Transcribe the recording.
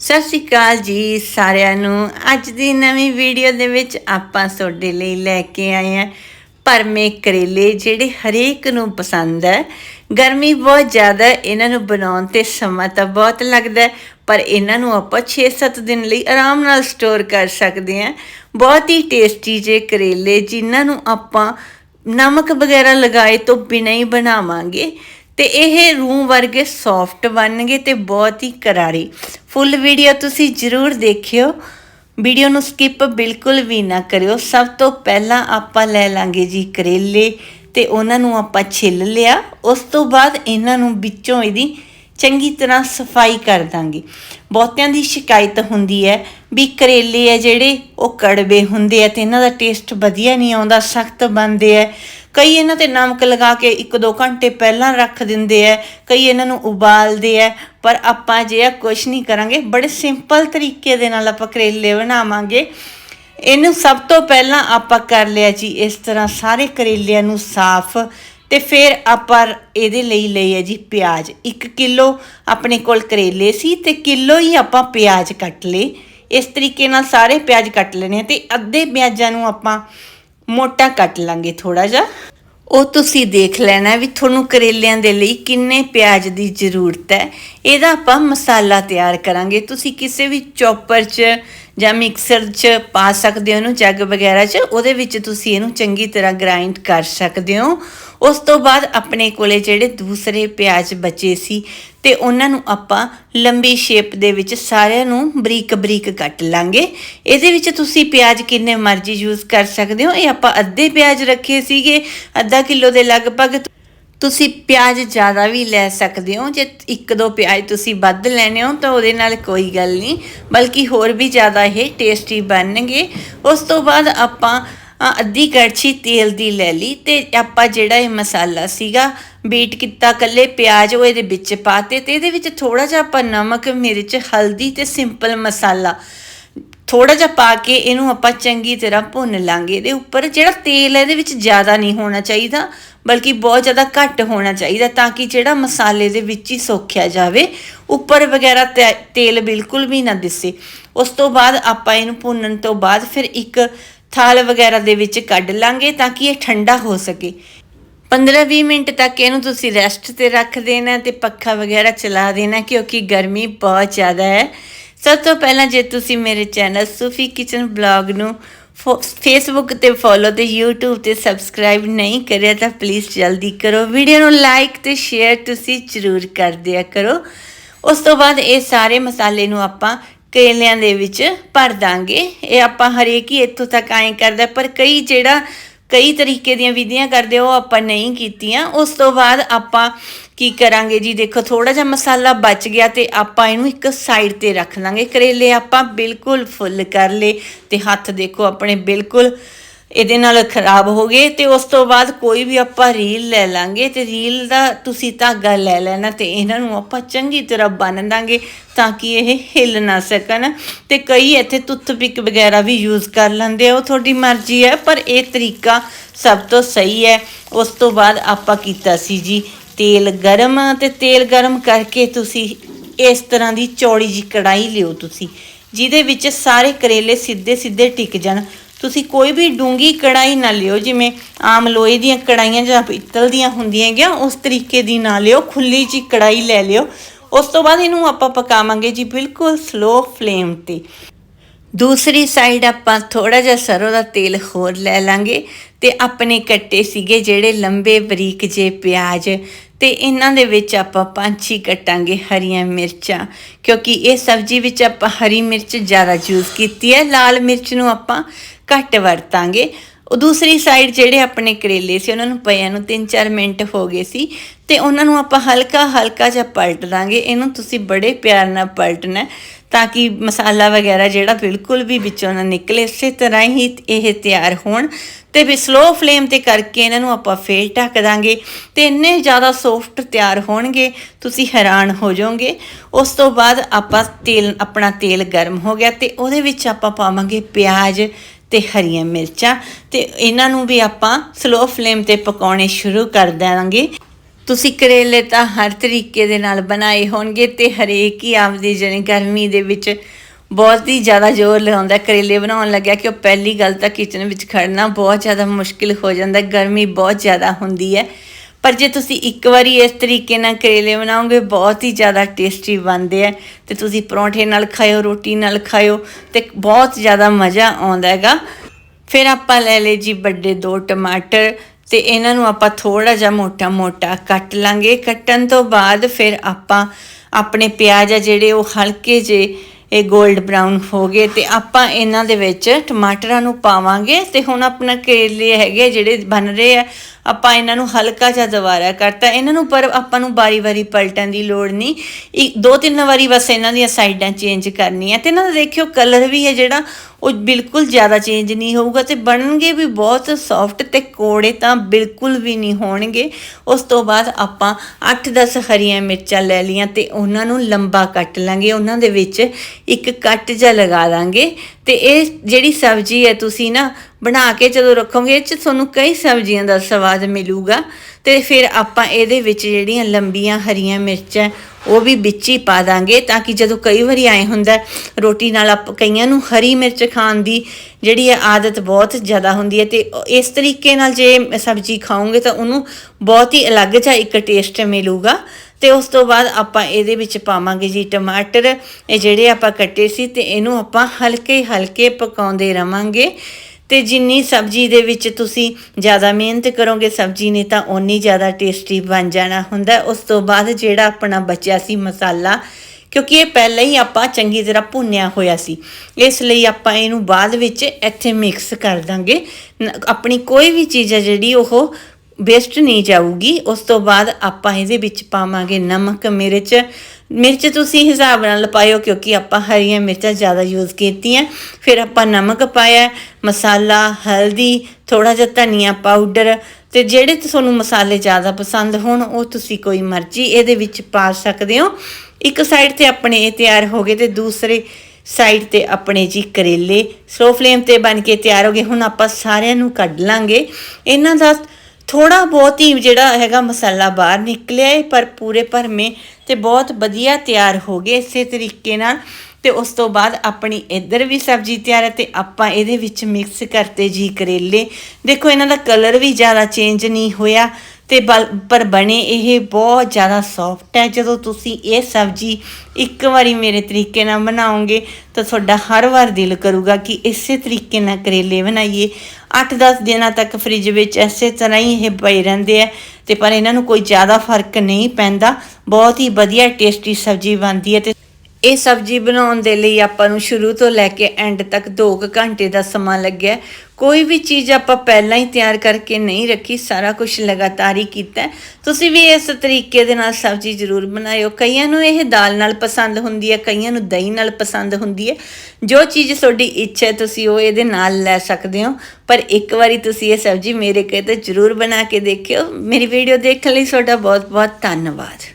ਸਤਿ ਸ਼੍ਰੀ ਅਕਾਲ ਜੀ ਸਾਰਿਆਂ ਨੂੰ। ਅੱਜ ਦੀ ਨਵੀਂ ਵੀਡੀਓ ਦੇ ਵਿੱਚ ਆਪਾਂ ਤੁਹਾਡੇ ਲਈ ਲੈ ਕੇ ਆਏ ਹਾਂ ਭਰਮੇ ਕਰੇਲੇ, ਜਿਹੜੇ ਹਰੇਕ ਨੂੰ ਪਸੰਦ ਹੈ। ਗਰਮੀ ਬਹੁਤ ਜ਼ਿਆਦਾ, ਇਹਨਾਂ ਨੂੰ ਬਣਾਉਣ ਤੇ ਸਮਾਂ ਤਾਂ ਬਹੁਤ ਲੱਗਦਾ ਪਰ ਇਹਨਾਂ ਨੂੰ ਆਪਾਂ 6-7 ਦਿਨ ਲਈ ਆਰਾਮ ਨਾਲ ਸਟੋਰ ਕਰ ਸਕਦੇ ਹਾਂ। ਬਹੁਤ ਹੀ ਟੇਸਟੀ ਜੇ ਕਰੇਲੇ, ਜਿਨ੍ਹਾਂ ਨੂੰ ਆਪਾਂ ਨਮਕ ਵਗੈਰਾ ਲਗਾਏ ਤੋਂ ਬਿਨਾਂ ਹੀ ਬਣਾਵਾਂਗੇ। ਤੇ ਇਹ ਰੂਮ ਵਰਗੇ ਸੌਫਟ ਬਣਨਗੇ ਤੇ ਬਹੁਤ ਹੀ ਕਰਾਰੀ। ਫੁੱਲ ਵੀਡੀਓ ਤੁਸੀਂ ਜ਼ਰੂਰ ਦੇਖਿਓ। ਵੀਡੀਓ ਨੂੰ ਸਕਿਪ ਬਿਲਕੁਲ ਵੀ ਨਾ ਕਰਿਓ। ਸਭ ਤੋਂ ਪਹਿਲਾਂ ਆਪਾਂ ਲੈ ਲਾਂਗੇ ਜੀ ਕਰੇਲੇ ਤੇ ਉਹਨਾਂ ਨੂੰ ਆਪਾਂ ਛਿੱਲ ਲਿਆ। ਉਸ ਤੋਂ ਬਾਅਦ ਇਹਨਾਂ ਨੂੰ ਵਿੱਚੋਂ ਇਹਦੀ ਚੰਗੀ ਤਰ੍ਹਾਂ ਸਫ਼ਾਈ ਕਰ ਦਾਂਗੇ। ਬਹੁਤਿਆਂ ਦੀ ਸ਼ਿਕਾਇਤ ਹੁੰਦੀ ਹੈ ਵੀ ਕਰੇਲੇ ਆ ਜਿਹੜੇ ਉਹ ਕੜਵੇ ਹੁੰਦੇ ਆ ਤੇ ਇਹਨਾਂ ਦਾ ਟੇਸਟ ਵਧੀਆ ਨਹੀਂ ਆਉਂਦਾ, ਸਖਤ ਬਣਦੇ ਆ। ਕਈ ਇਹਨਾਂ ਤੇ ਨਮਕ ਲਗਾ ਕੇ 1-2 ਘੰਟੇ ਪਹਿਲਾਂ ਰੱਖ ਦਿੰਦੇ ਆ, ਕਈ ਇਹਨਾਂ ਨੂੰ ਉਬਾਲਦੇ ਆ, ਪਰ ਆਪਾਂ ਜੇ ਆ ਕੁਝ ਨਹੀਂ ਕਰਾਂਗੇ, ਬੜੇ ਸਿੰਪਲ ਤਰੀਕੇ ਦੇ ਨਾਲ ਆਪਾਂ ਕਰੇਲੇ ਬਣਾਵਾਂਗੇ। ਇਹਨੂੰ ਸਭ ਤੋਂ ਪਹਿਲਾਂ ਆਪਾਂ ਕਰ ਲਿਆ ਜੀ ਇਸ ਤਰ੍ਹਾਂ ਸਾਰੇ ਕਰੇਲਿਆਂ ਨੂੰ ਸਾਫ਼ ਤੇ ਫਿਰ ਆਪਾਂ ਇਹਦੇ ਲਈ ਲਈ ਹੈ ਜੀ ਪਿਆਜ਼। 1 ਕਿਲੋ ਆਪਣੇ ਕੋਲ ਕਰੇਲੇ ਸੀ ਤੇ ਕਿਲੋ ਹੀ ਆਪਾਂ ਪਿਆਜ਼ ਕੱਟ ਲਏ। ਇਸ ਤਰੀਕੇ ਨਾਲ ਸਾਰੇ ਪਿਆਜ਼ ਕੱਟ ਲੈਣੇ ਆ ਤੇ ਅੱਧੇ ਪਿਆਜ਼ਾਂ ਨੂੰ ਆਪਾਂ ਮੋਟਾ ਕੱਟ ਲਾਂਗੇ ਥੋੜਾ ਜਿਹਾ। ਉਹ ਤੁਸੀਂ ਦੇਖ ਲੈਣਾ ਵੀ ਤੁਹਾਨੂੰ ਕਰੇਲਿਆਂ ਦੇ ਲਈ ਕਿੰਨੇ ਪਿਆਜ਼ ਦੀ ਜ਼ਰੂਰਤ ਹੈ। ਇਹਦਾ ਆਪਾਂ ਮਸਾਲਾ ਤਿਆਰ ਕਰਾਂਗੇ। ਤੁਸੀਂ ਕਿਸੇ ਵੀ ਚੌਪਰ 'ਚ ਜਾਂ ਮਿਕਸਰ 'ਚ ਪਾ ਸਕਦੇ ਹੋ ਇਹਨੂੰ ਜੱਗ ਵਗੈਰਾ 'ਚ, ਉਹਦੇ ਵਿੱਚ ਤੁਸੀਂ ਇਹਨੂੰ ਚੰਗੀ ਤਰ੍ਹਾਂ ਗ੍ਰਾਈਂਡ ਕਰ ਸਕਦੇ ਹੋ। ਉਸ ਤੋਂ ਬਾਅਦ ਆਪਣੇ ਕੋਲੇ ਜਿਹੜੇ ਦੂਸਰੇ ਪਿਆਜ਼ ਬਚੇ ਸੀ ਤੇ ਉਹਨਾਂ ਨੂੰ ਆਪਾਂ ਲੰਬੀ ਸ਼ੇਪ ਦੇ ਵਿੱਚ ਸਾਰਿਆਂ ਨੂੰ ਬਰੀਕ ਬਰੀਕ ਕੱਟ ਲਾਂਗੇ। ਇਹਦੇ ਵਿੱਚ ਤੁਸੀਂ ਪਿਆਜ਼ ਕਿੰਨੇ ਮਰਜ਼ੀ ਯੂਜ਼ ਕਰ ਸਕਦੇ ਹੋ। ਇਹ ਆਪਾਂ ਅੱਧੇ ਪਿਆਜ਼ ਰੱਖੇ ਸੀਗੇ, ਅੱਧਾ ਕਿਲੋ ਦੇ ਲਗਭਗ ਤੁਸੀਂ ਪਿਆਜ਼ ਜ਼ਿਆਦਾ ਵੀ ਲੈ ਸਕਦੇ ਹੋ, ਜੇ ਇੱਕ ਦੋ ਪਿਆਜ਼ ਤੁਸੀਂ ਵੱਧ ਲੈਣੇ ਹੋ ਤਾਂ ਉਹਦੇ ਨਾਲ ਕੋਈ ਗੱਲ ਨਹੀਂ। ਬਲਕਿ ਹੋਰ ਵੀ ਜ਼ਿਆਦਾ ਇਹ ਟੇਸਟੀ ਬਣਨਗੇ। ਉਸ ਤੋਂ ਬਾਅਦ ਆਪਾਂ ਅੱਧੀ ਕੜਛੀ ਤੇਲ ਦੀ ਲੈ ਲਈ ਤੇ ਆਪਾਂ ਜਿਹੜਾ ਇਹ ਮਸਾਲਾ ਸੀਗਾ, ਬੀਟ ਕੀਤਾ ਕੱਲੇ ਪਿਆਜ਼ ਉਹ ਇਹਦੇ ਵਿੱਚ ਪਾਤੇ ਤੇ ਇਹਦੇ ਵਿੱਚ ਥੋੜਾ ਜਿਹਾ ਆਪਾਂ ਨਮਕ, ਮਿਰਚ, ਹਲਦੀ ਤੇ ਸਿੰਪਲ ਮਸਾਲਾ ਥੋੜਾ ਜਿਹਾ ਪਾ ਕੇ ਇਹਨੂੰ ਆਪਾਂ ਚੰਗੀ ਤਰ੍ਹਾਂ ਭੁੰਨ ਲਾਂਗੇ। ਇਹਦੇ ਉੱਪਰ ਜਿਹੜਾ ਤੇਲ ਹੈ ਇਹਦੇ ਵਿੱਚ ਜ਼ਿਆਦਾ ਨਹੀਂ ਹੋਣਾ ਚਾਹੀਦਾ, ਬਲਕਿ ਬਹੁਤ ਜ਼ਿਆਦਾ ਘੱਟ ਹੋਣਾ ਚਾਹੀਦਾ ਤਾਂ ਕਿ ਜਿਹੜਾ ਮਸਾਲੇ ਦੇ ਵਿੱਚ ਹੀ ਸੋਖਿਆ ਜਾਵੇ। ਉੱਪਰ ਵਗੈਰਾ ਤੈ- ਤੇਲ ਬਿਲਕੁਲ ਵੀ ਨਾ ਦਿਸੇ। ਉਸ ਤੋਂ ਬਾਅਦ ਆਪਾਂ ਇਹਨੂੰ ਭੁੰਨਣ ਤੋਂ ਬਾਅਦ ਫਿਰ ਇੱਕ ਥਾਲ ਵਗੈਰਾ ਦੇ ਵਿੱਚ ਕੱਢ ਲਾਂਗੇ ਤਾਂ ਕਿ ਇਹ ਠੰਡਾ ਹੋ ਸਕੇ। 15-20 ਮਿੰਟ ਤੱਕ ਇਹਨੂੰ ਤੁਸੀਂ ਰੈਸਟ ਤੇ ਰੱਖ ਦੇਣਾ ਤੇ ਪੱਖਾ ਵਗੈਰਾ ਚਲਾ ਦੇਣਾ ਕਿਉਂਕਿ ਗਰਮੀ ਬਹੁਤ ਜ਼ਿਆਦਾ ਹੈ। ਸਭ ਤੋਂ ਪਹਿਲਾਂ ਜੇ ਤੁਸੀਂ ਮੇਰੇ ਚੈਨਲ ਸੂਫੀ ਕਿਚਨ ਬਲੌਗ ਨੂੰ ਫੇਸਬੁੱਕ ਤੇ ਫੋਲੋ ਤੇ YouTube ਤੇ ਸਬਸਕ੍ਰਾਈਬ ਨਹੀਂ ਕਰਿਆ ਤਾਂ ਪਲੀਜ਼ ਜਲਦੀ ਕਰੋ। ਵੀਡੀਓ ਨੂੰ ਲਾਈਕ ਤੇ ਸ਼ੇਅਰ ਤੁਸੀਂ ਜ਼ਰੂਰ ਕਰ ਦਿਆ ਕਰੋ। ਉਸ ਤੋਂ ਬਾਅਦ ਇਹ ਸਾਰੇ ਮਸਾਲੇ ਨੂੰ ਆਪਾਂ ਕਰੇਲਿਆਂ ਦੇ ਵਿੱਚ ਭਰ ਦਾਂਗੇ। ਇਹ ਆਪਾਂ ਹਰੇਕ ਹੀ ਇੱਥੋਂ ਤੱਕ ਐਂ ਕਰਦਾ, ਪਰ ਕਈ ਜਿਹੜਾ ਕਈ ਤਰੀਕੇ ਦੀਆਂ ਵਿਧੀਆਂ ਕਰਦੇ ਉਹ ਆਪਾਂ ਨਹੀਂ ਕੀਤੀਆਂ। ਉਸ ਤੋਂ ਬਾਅਦ ਆਪਾਂ ਕੀ ਕਰਾਂਗੇ ਜੀ? ਦੇਖੋ ਥੋੜਾ ਜਿਹਾ ਮਸਾਲਾ ਬਚ ਗਿਆ ਤੇ ਆਪਾਂ ਇਹਨੂੰ ਇੱਕ ਸਾਈਡ ਤੇ ਰੱਖ ਲਾਂਗੇ। ਕਰੇਲੇ ਆਪਾਂ ਬਿਲਕੁਲ ਫੁੱਲ ਕਰ ਲਏ ਤੇ ਹੱਥ ਦੇਖੋ ਆਪਣੇ ਬਿਲਕੁਲ ਇਹਦੇ ਨਾਲ ਖਰਾਬ ਹੋ ਗਏ ਤੇ ਉਸ ਤੋਂ ਬਾਅਦ ਕੋਈ ਵੀ ਆਪਾਂ ਰੀਲ ਲੈ ਲਾਂਗੇ ਤੇ ਰੀਲ ਦਾ ਤੁਸੀਂ ਧਾਗਾ ਲੈ ਲੈਣਾ ਤੇ ਇਹਨਾਂ ਨੂੰ ਆਪਾਂ ਚੰਗੀ ਤਰ੍ਹਾਂ ਬੰਨ ਦਾਂਗੇ ਤਾਂ ਕਿ ਇਹ ਹਿੱਲ ਨਾ ਸਕਣ। ਤੇ ਕਈ ਇੱਥੇ ਟੁੱਥਪਿਕ ਵਗੈਰਾ ਵੀ ਯੂਜ਼ ਕਰ ਲੈਂਦੇ ਆ, ਉਹ ਤੁਹਾਡੀ ਮਰਜ਼ੀ ਹੈ, ਪਰ ਇਹ ਤਰੀਕਾ ਸਭ ਤੋਂ ਸਹੀ ਹੈ। ਉਸ ਤੋਂ ਬਾਅਦ ਆਪਾਂ ਕੀਤਾ ਸੀ ਜੀ ਤੇਲ ਗਰਮ ਤੇ ਤੇਲ ਗਰਮ ਕਰਕੇ ਤੁਸੀਂ ਇਸ ਤਰ੍ਹਾਂ ਦੀ ਚੌੜੀ ਜੀ ਕੜਾਈ ਲਿਓ ਤੁਸੀਂ, ਜਿਹਦੇ ਵਿੱਚ ਸਾਰੇ ਕਰੇਲੇ ਸਿੱਧੇ ਸਿੱਧੇ ਟਿਕ ਜਾਣ। ਤੁਸੀਂ ਕੋਈ ਵੀ ਡੂੰਗੀ ਕੜਾਈ ਨਾ ਲਿਓ, ਜਿਵੇਂ ਆਮ ਲੋਹੇ ਦੀਆਂ ਕੜਾਈਆਂ ਜਾਂ ਪਿੱਤਲ ਦੀਆਂ ਹੁੰਦੀਆਂ ਹੈਗੀਆਂ, ਉਸ ਤਰੀਕੇ ਦੀ ਨਾ ਲਿਓ, ਖੁੱਲੀ ਜੀ ਕੜਾਈ ਲੈ ਲਿਓ। ਉਸ ਤੋਂ ਬਾਅਦ ਇਹਨੂੰ ਆਪਾਂ ਪਕਾਵਾਂਗੇ ਜੀ ਬਿਲਕੁਲ ਸਲੋ ਫਲੇਮ ਤੇ। ਦੂਸਰੀ ਸਾਈਡ ਆਪਾਂ ਥੋੜਾ ਜਿਹਾ ਸਰੋਂ ਦਾ ਤੇਲ ਹੋਰ ਲੈ ਲਾਂਗੇ ਤੇ ਆਪਣੇ ਕੱਟੇ ਸੀਗੇ ਜਿਹੜੇ ਲੰਬੇ ਬਰੀਕ ਜੇ ਪਿਆਜ਼। ਤੇ ਇਹਨਾਂ ਦੇ ਵਿੱਚ ਆਪਾਂ ਪੰਛੀ ਕੱਟਾਂਗੇ ਹਰੀਆਂ ਮਿਰਚਾਂ, ਕਿਉਂਕਿ ਇਹ ਸਬਜ਼ੀ ਵਿੱਚ ਆਪਾਂ ਹਰੀ ਮਿਰਚ ਜ਼ਿਆਦਾ ਯੂਜ਼ ਕੀਤੀ ਹੈ। ਲਾਲ ਮਿਰਚ ਨੂੰ ਆਪਾਂ ਘੱਟ ਵਰਤਾਂਗੇ। ਉਹ ਦੂਸਰੀ ਸਾਈਡ ਜਿਹੜੇ ਆਪਣੇ ਕਰੇਲੇ ਸੀ, ਉਹਨਾਂ ਨੂੰ ਪਿਆਂ ਨੂੰ 3-4 ਮਿੰਟ ਹੋ ਗਏ ਸੀ। ਤੇ ਉਹਨਾਂ ਨੂੰ ਆਪਾਂ ਹਲਕਾ ਹਲਕਾ ਜਿਹਾ ਪਲਟ ਦਾਂਗੇ। ਇਹਨੂੰ ਤੁਸੀਂ ਬੜੇ ਪਿਆਰ ਨਾਲ ਪਲਟਣਾ ਤਾਂ ਕਿ ਮਸਾਲਾ ਵਗੈਰਾ ਜਿਹੜਾ ਬਿਲਕੁਲ ਵੀ ਵਿੱਚੋਂ ਨਾ ਨਿਕਲੇ। ਇਸੇ ਤਰ੍ਹਾਂ ਹੀ ਇਹ ਤਿਆਰ ਹੋਣ ਤੇ ਵੀ ਸਲੋ ਫਲੇਮ ਤੇ ਕਰਕੇ ਇਹਨਾਂ ਨੂੰ ਆਪਾਂ ਫੇਰ ਢੱਕ ਦਾਂਗੇ ਤੇ ਇੰਨੇ ਜ਼ਿਆਦਾ ਸੌਫਟ ਤਿਆਰ ਹੋਣਗੇ, ਤੁਸੀਂ ਹੈਰਾਨ ਹੋ ਜਾਓਗੇ। ਉਸ ਤੋਂ ਬਾਅਦ ਆਪਾਂ ਤੇਲ, ਆਪਣਾ ਤੇਲ ਗਰਮ ਹੋ ਗਿਆ ਤੇ ਉਹਦੇ ਵਿੱਚ ਆਪਾਂ ਪਾਵਾਂਗੇ ਪਿਆਜ਼ ਤੇ ਹਰੀਆਂ ਮਿਰਚਾਂ ਤੇ ਇਹਨਾਂ ਨੂੰ ਵੀ ਆਪਾਂ ਸਲੋ ਫਲੇਮ ਤੇ ਪਕਾਉਣੇ ਸ਼ੁਰੂ ਕਰ ਦਾਂਗੇ। ਤੁਸੀਂ ਕਰੇਲੇ ਤਾਂ ਹਰ ਤਰੀਕੇ ਦੇ ਨਾਲ ਬਣਾਏ ਹੋਣਗੇ ਤੇ ਹਰੇਕ ਹੀ ਆਪਦੀ ਜਣੇ ਗਰਮੀ ਦੇ ਵਿੱਚ ਬਹੁਤ ਹੀ ਜ਼ਿਆਦਾ ਜ਼ੋਰ ਲਗਾਉਂਦਾ ਕਰੇਲੇ ਬਣਾਉਣ ਲੱਗਿਆ ਕਿ ਉਹ ਪਹਿਲੀ ਗੱਲ ਤਾਂ ਕਿਚਨ ਵਿੱਚ ਖੜਨਾ ਬਹੁਤ ਜ਼ਿਆਦਾ ਮੁਸ਼ਕਿਲ ਹੋ ਜਾਂਦਾ, ਗਰਮੀ ਬਹੁਤ ਜ਼ਿਆਦਾ ਹੁੰਦੀ ਹੈ। ਪਰ ਜੇ ਤੁਸੀਂ ਇੱਕ ਵਾਰੀ ਇਸ ਤਰੀਕੇ ਨਾਲ ਕਰੇਲੇ ਬਣਾਓਗੇ, ਬਹੁਤ ਹੀ ਜ਼ਿਆਦਾ ਟੇਸਟੀ ਬਣਦੇ ਆ ਤੇ ਤੁਸੀਂ ਪਰੌਂਠੇ ਨਾਲ ਖਾਓ ਰੋਟੀ ਨਾਲ ਖਾਓ ਤੇ ਬਹੁਤ ਜ਼ਿਆਦਾ ਮਜ਼ਾ ਆਉਂਦਾ ਹੈਗਾ। ਫਿਰ ਆਪਾਂ ਲੈ ਲਏ ਜੀ ਵੱਡੇ ਦੋ ਟਮਾਟਰ ਤੇ ਇਹਨਾਂ ਨੂੰ ਆਪਾਂ ਥੋੜਾ ਜਿਹਾ ਮੋਟਾ ਮੋਟਾ ਕੱਟ ਲਾਂਗੇ। ਕੱਟਣ ਤੋਂ ਬਾਅਦ ਫਿਰ ਆਪਾਂ ਆਪਣੇ ਪਿਆਜ਼ ਆ ਜਿਹੜੇ ਉਹ ਹਲਕੇ ਜੇ ਇਹ 골ਡ ਬਰਾਊਨ ਹੋ ਗਏ ਤੇ ਆਪਾਂ ਇਹਨਾਂ ਦੇ ਵਿੱਚ ਟਮਾਟਰਾਂ ਨੂੰ ਪਾਵਾਂਗੇ ਤੇ ਹੁਣ ਆਪਣਾ ਕਰੇਲੇ ਹੈਗੇ ਜਿਹੜੇ ਬਣ ਰਹੇ ਆ, ਆਪਾਂ ਇਹਨਾਂ ਨੂੰ ਹਲਕਾ ਜਿਹਾ ਦੁਬਾਰਾ ਕਰਤਾ। ਇਹਨਾਂ ਨੂੰ ਪਰ ਆਪਾਂ ਨੂੰ ਬਾਰੀ-ਬਾਰੀ ਪਲਟਣ ਦੀ ਲੋੜ ਨਹੀਂ। ਇੱਕ ਦੋ ਤਿੰਨ ਵਾਰੀ ਬਸ ਇਹਨਾਂ ਦੀਆਂ ਸਾਈਡਾਂ ਚੇਂਜ ਕਰਨੀਆਂ। ਤੇ ਇਹਨਾਂ ਦਾ ਦੇਖਿਓ ਕਲਰ ਵੀ ਹੈ ਜਿਹੜਾ ਉਹ ਬਿਲਕੁਲ ਜ਼ਿਆਦਾ ਚੇਂਜ ਨਹੀਂ ਹੋਊਗਾ ਤੇ ਬਣਨਗੇ ਵੀ ਬਹੁਤ ਸੌਫਟ ਤੇ ਕੋੜੇ ਤਾਂ ਬਿਲਕੁਲ ਵੀ ਨਹੀਂ ਹੋਣਗੇ। ਉਸ ਤੋਂ ਬਾਅਦ ਆਪਾਂ 8-10 ਹਰੀਆਂ ਮਿਰਚਾਂ ਲੈ ਲੀਆਂ ਤੇ ਉਹਨਾਂ ਨੂੰ ਲੰਬਾ ਕੱਟ ਲਾਂਗੇ। ਉਹਨਾਂ ਦੇ ਵਿੱਚ ਇੱਕ ਕੱਟ ਜਿਹਾ ਲਗਾ ਦਾਂਗੇ ਤੇ ਇਹ ਜਿਹੜੀ ਸਬਜ਼ੀ ਹੈ ਤੁਸੀਂ ਨਾ ਬਣਾ ਕੇ ਜਦੋਂ ਰੱਖੋਗੇ, ਇਹ ਚ ਤੁਹਾਨੂੰ ਕਈ ਸਬਜ਼ੀਆਂ ਦਾ ਸਵਾਦ ਮਿਲੂਗਾ। ਤੇ ਫਿਰ ਆਪਾਂ ਇਹਦੇ ਵਿੱਚ ਜਿਹੜੀਆਂ ਲੰਬੀਆਂ ਹਰੀਆਂ ਮਿਰਚਾਂ, ਉਹ ਵੀ ਵਿੱਚ ਹੀ ਪਾ ਦਾਂਗੇ ਤਾਂ ਕਿ ਜਦੋਂ ਕਈ ਵਾਰੀ ਆਏ ਹੁੰਦਾ, ਰੋਟੀ ਨਾਲ ਆਪ ਕਈਆਂ ਨੂੰ ਹਰੀ ਮਿਰਚ ਖਾਣ ਦੀ ਜਿਹੜੀ ਹੈ ਆਦਤ ਬਹੁਤ ਜ਼ਿਆਦਾ ਹੁੰਦੀ ਹੈ ਤੇ ਇਸ ਤਰੀਕੇ ਨਾਲ ਜੇ ਸਬਜ਼ੀ ਖਾਓਗੇ ਤਾਂ ਉਹਨੂੰ ਬਹੁਤ ਹੀ ਅਲੱਗ ਜਿਹਾ ਇੱਕ ਟੇਸਟ ਮਿਲੂਗਾ। ਤੇ ਉਸ ਤੋਂ ਬਾਅਦ ਆਪਾਂ ਇਹਦੇ ਵਿੱਚ ਪਾਵਾਂਗੇ ਜੀ ਟਮਾਟਰ, ਇਹ ਜਿਹੜੇ ਆਪਾਂ ਕੱਟੇ ਸੀ ਤੇ ਇਹਨੂੰ ਆਪਾਂ ਹਲਕੇ ਹਲਕੇ ਪਕਾਉਂਦੇ ਰਵਾਂਗੇ। ਤੇ ਜਿੰਨੀ ਸਬਜ਼ੀ ਦੇ ਵਿੱਚ ਤੁਸੀਂ ਜ਼ਿਆਦਾ ਮਿਹਨਤ ਕਰੋਗੇ ਸਬਜ਼ੀ ਨੇ ਤਾਂ ਓਨੀ ਜ਼ਿਆਦਾ ਟੇਸਟੀ ਬਣ ਜਾਣਾ ਹੁੰਦਾ। ਉਸ ਤੋਂ ਬਾਅਦ ਜਿਹੜਾ ਆਪਣਾ ਬਚਿਆ ਸੀ ਮਸਾਲਾ, ਕਿਉਂਕਿ ਇਹ ਪਹਿਲਾਂ ਹੀ ਆਪਾਂ ਚੰਗੀ ਤਰ੍ਹਾਂ ਭੁੰਨਿਆ ਹੋਇਆ ਸੀ। ਇਸ ਲਈ ਆਪਾਂ ਇਹਨੂੰ ਬਾਅਦ ਵਿੱਚ ਇੱਥੇ ਮਿਕਸ ਕਰ ਦਾਂਗੇ। ਆਪਣੀ ਕੋਈ ਵੀ ਚੀਜ਼ ਹੈ ਜਿਹੜੀ ਉਹ ਵੇਸਟ ਨਹੀਂ ਜਾਊਗੀ। ਉਸ ਤੋਂ ਬਾਅਦ ਆਪਾਂ ਇਹਦੇ ਵਿੱਚ ਪਾਵਾਂਗੇ ਨਮਕ, ਮਿਰਚ ਮਿਰਚ ਤੁਸੀਂ ਹਿਸਾਬ ਨਾਲ ਪਾਇਓ ਕਿਉਂਕਿ ਆਪਾਂ ਹਰੀਆਂ ਮਿਰਚਾਂ ਜ਼ਿਆਦਾ ਯੂਜ਼ ਕੀਤੀਆਂ। ਫਿਰ ਆਪਾਂ ਨਮਕ ਪਾਇਆ, ਮਸਾਲਾ, ਹਲਦੀ ਥੋੜਾ ਜਿਹਾ ਧਨੀਆ ਪਾਊਡਰ ਤੇ ਜਿਹੜੇ ਤੁਹਾਨੂੰ ਮਸਾਲੇ ਜ਼ਿਆਦਾ ਪਸੰਦ ਹੋਣ, ਉਹ ਤੁਸੀਂ ਕੋਈ ਮਰਜ਼ੀ ਇਹਦੇ ਵਿੱਚ ਪਾ ਸਕਦੇ ਹੋ। ਇੱਕ ਸਾਈਡ ਤੇ ਆਪਣੇ ਇਹ ਤਿਆਰ ਹੋ ਗਏ ਤੇ ਦੂਸਰੇ ਸਾਈਡ ਤੇ ਆਪਣੇ ਜੀ ਕਰੇਲੇ। ਸਲੋ ਫਲੇਮ ਤੇ ਬਣ ਕੇ ਤਿਆਰ ਹੋ ਗਏ। ਹੁਣ ਆਪਾਂ ਸਾਰਿਆਂ ਨੂੰ ਕੱਢ ਲਾਂਗੇ। ਇਹਨਾਂ ਦਾ ਥੋੜਾ ਬਹੁਤ ਹੀ ਜਿਹੜਾ ਹੈਗਾ ਮਸਾਲਾ ਬਾਹਰ ਨਿਕਲਿਆ ਹੈ ਪਰ ਪੂਰੇ ਭਰਮੇ ਤੇ ਬਹੁਤ ਵਧੀਆ ਤਿਆਰ ਹੋ ਗਏ ਇਸੇ ਤਰੀਕੇ ਨਾਲ। ਤੇ ਉਸ ਤੋਂ ਬਾਅਦ ਆਪਣੀ ਇੱਧਰ ਵੀ ਸਬਜ਼ੀ ਤਿਆਰ ਹੈ ਤੇ ਆਪਾਂ ਇਹਦੇ ਵਿੱਚ ਮਿਕਸ ਕਰਤੇ ਜੀ ਕਰੇਲੇ। ਦੇਖੋ, ਇਹਨਾਂ ਦਾ ਕਲਰ ਵੀ ਜ਼ਿਆਦਾ ਚੇਂਜ ਨਹੀਂ ਹੋਇਆ ਤੇ ਪਰ ਬਣੇ ਇਹ ਬਹੁਤ ਜ਼ਿਆਦਾ ਸੌਫਟ ਹੈ। ਜਦੋਂ ਤੁਸੀਂ ਇਹ ਸਬਜ਼ੀ ਇੱਕ ਵਾਰੀ ਮੇਰੇ ਤਰੀਕੇ ਨਾਲ ਬਣਾਓਗੇ ਤਾਂ ਤੁਹਾਡਾ ਹਰ ਵਾਰ ਦਿਲ ਕਰੂਗਾ ਕਿ ਇਸੇ ਤਰੀਕੇ ਨਾਲ ਕਰੇਲੇ ਬਣਾਈਏ। 8-10 ਦਿਨਾਂ ਤੱਕ ਫ੍ਰਿਜ ਵਿੱਚ ਐਸੇ ਤਰ੍ਹਾਂ ਹੀ ਇਹ ਪਏ ਰਹਿੰਦੇ ਆ। ਤੇ ਪਰ ਇਹਨਾਂ ਨੂੰ ਕੋਈ ਜ਼ਿਆਦਾ ਫ਼ਰਕ ਨਹੀਂ ਪੈਂਦਾ। ਬਹੁਤ ਹੀ ਵਧੀਆ ਟੇਸਟੀ ਸਬਜ਼ੀ ਬਣਦੀ ਹੈ ਤੇ ਇਹ ਸਬਜ਼ੀ ਬਣਾਉਣ ਦੇ ਲਈ ਆਪਾਂ ਨੂੰ ਸ਼ੁਰੂ ਤੋਂ ਲੈ ਕੇ ਐਂਡ ਤੱਕ 2 ਘੰਟੇ ਦਾ ਸਮਾਂ ਲੱਗਿਆ। ਕੋਈ ਵੀ ਚੀਜ਼ ਆਪਾਂ ਪਹਿਲਾਂ ਹੀ ਤਿਆਰ ਕਰਕੇ ਨਹੀਂ ਰੱਖੀ, ਸਾਰਾ ਕੁਝ ਲਗਾਤਾਰ ਹੀ ਕੀਤਾ। ਤੁਸੀਂ ਵੀ ਇਸ ਤਰੀਕੇ ਦੇ ਨਾਲ ਸਬਜ਼ੀ ਜ਼ਰੂਰ ਬਣਾਇਓ। ਕਈਆਂ ਨੂੰ ਇਹ ਦਾਲ ਨਾਲ ਪਸੰਦ ਹੁੰਦੀ ਹੈ, ਕਈਆਂ ਨੂੰ ਦਹੀਂ ਨਾਲ ਪਸੰਦ ਹੁੰਦੀ ਹੈ। ਜੋ ਚੀਜ਼ ਤੁਹਾਡੀ ਇੱਛਾ ਹੈ, ਤੁਸੀਂ ਉਹ ਇਹਦੇ ਨਾਲ ਲੈ ਸਕਦੇ ਹੋ। ਪਰ ਇੱਕ ਵਾਰੀ ਤੁਸੀਂ ਇਹ ਸਬਜ਼ੀ ਮੇਰੇ ਕਹੇ ਤਾਂ ਜ਼ਰੂਰ ਬਣਾ ਕੇ ਦੇਖਿਓ। ਮੇਰੀ ਵੀਡੀਓ ਦੇਖਣ ਲਈ ਤੁਹਾਡਾ ਬਹੁਤ ਬਹੁਤ ਧੰਨਵਾਦ।